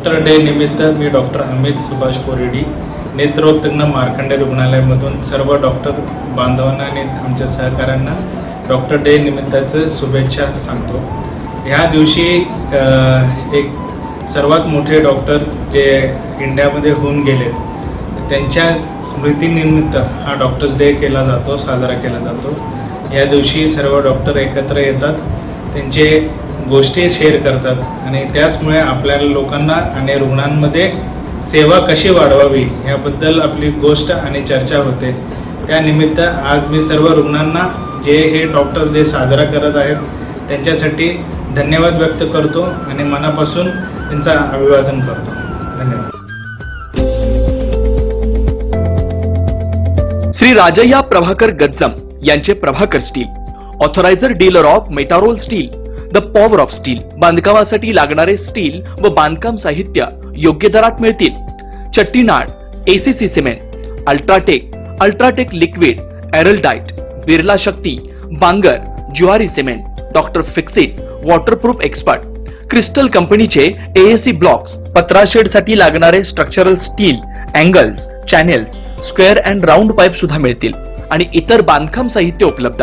Doctor day निमित्त मी doctor Amit Subhash Koredi नेत्रोत्तीर्ण मार्कंडे रुग्णालयामधून सर्व डॉक्टर बांधवांना आणि आमच्या सहकाऱ्यांना डॉक्टर डे निमित्ताचं शुभेच्छा सांगतो. ह्या दिवशी एक सर्वात मोठे डॉक्टर जे इंडियामध्ये होऊन गेले त्यांच्या स्मृतीनिमित्त हा डॉक्टर्स डे केला जातो साजरा केला जातो. या दिवशी सर्व डॉक्टर एकत्र येतात. त्यांचे गोष्टी शेअर करतात. आणि त्याचमुळे आपल्या लोकांना आणि रुग्णांमध्ये सेवा कशी वाढवावी याबद्दल आपली गोष्ट आणि चर्चा होते. त्यानिमित्त आज मी सर्व रुग्णांना जे हे डॉक्टर्स डे साजरा करत आहेत त्यांच्यासाठी धन्यवाद व्यक्त करतो आणि मनापासून त्यांचा अभिवादन करतो. धन्यवाद. श्री राजय्या प्रभाकर गज्जम यांचे Prabhakar steel authoriser dealer of metarol steel the power of steel. बांधकामासाठी लागणारे स्टील व बांधकाम साहित्य योग्य दरात मिळतील. Chettinad ACC cement UltraTech UltraTech liquid Araldite Birla Shakti Bangur Zuari cement doctor Fixit waterproof expert. Crystal कंपनीचे एएसी ब्लॉक्स पत्राशेडसाठी लागणारे structural steel angles channels square and round pipe सुद्धा मिळतील. आणि इतर बांधकाम साहित्य उपलब्ध.